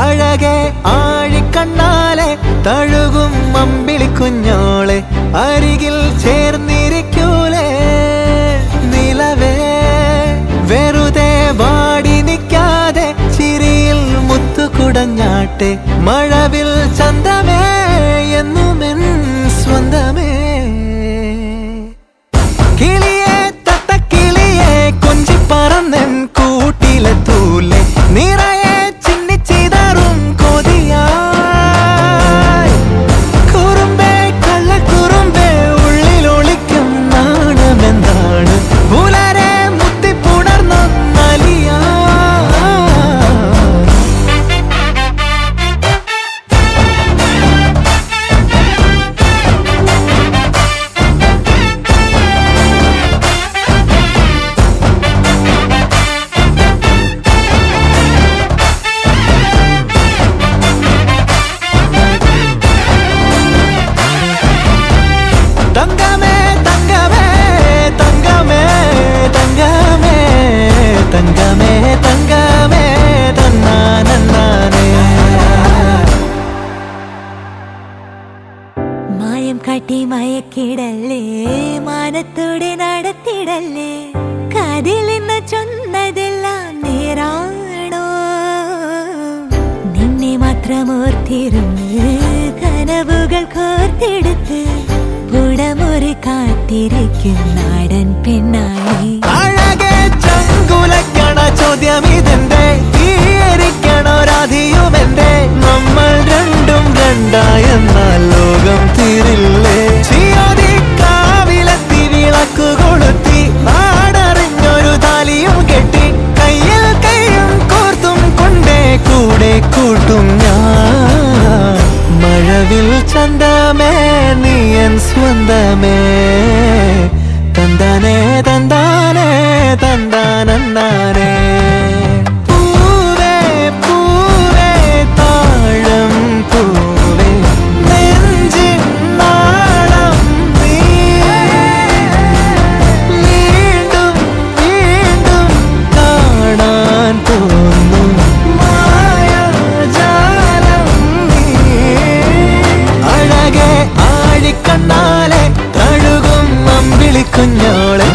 അഴകെ ആഴിക്കണ്ണാലെ തഴുകും അമ്പിളി കുഞ്ഞോളെ അരികിൽ ചേർന്നിരിക്കൂലേ? നിലവേ വെറുതെ വാടി നിൽക്കാതെ ചിരിയിൽ മുത്തുകുടഞ്ഞാട്ടെ മഴവിൽ ചന്തമേ എന്നുമെൻ സ്വന്തമേ. കാട്ടി മയക്കിടല്ലേ മാനത്തോടെ നടത്തിടല്ലേ. നിന്ന് ചൊന്നതെല്ലാം നേരാണോ? നിന്നെ മാത്രം ഓർത്തിരുന്ന് കനവുകൾ കോർത്തെടുത്ത് പുടമുറി കാത്തിരിക്കും നാടൻ പെണ്ണായി. ഞാൻ മഴവിൽ ചന്തമേ നീയൻ സ്വന്തമേ വഴി കഴുകും അമ്പിളി കുഞ്ഞോളെ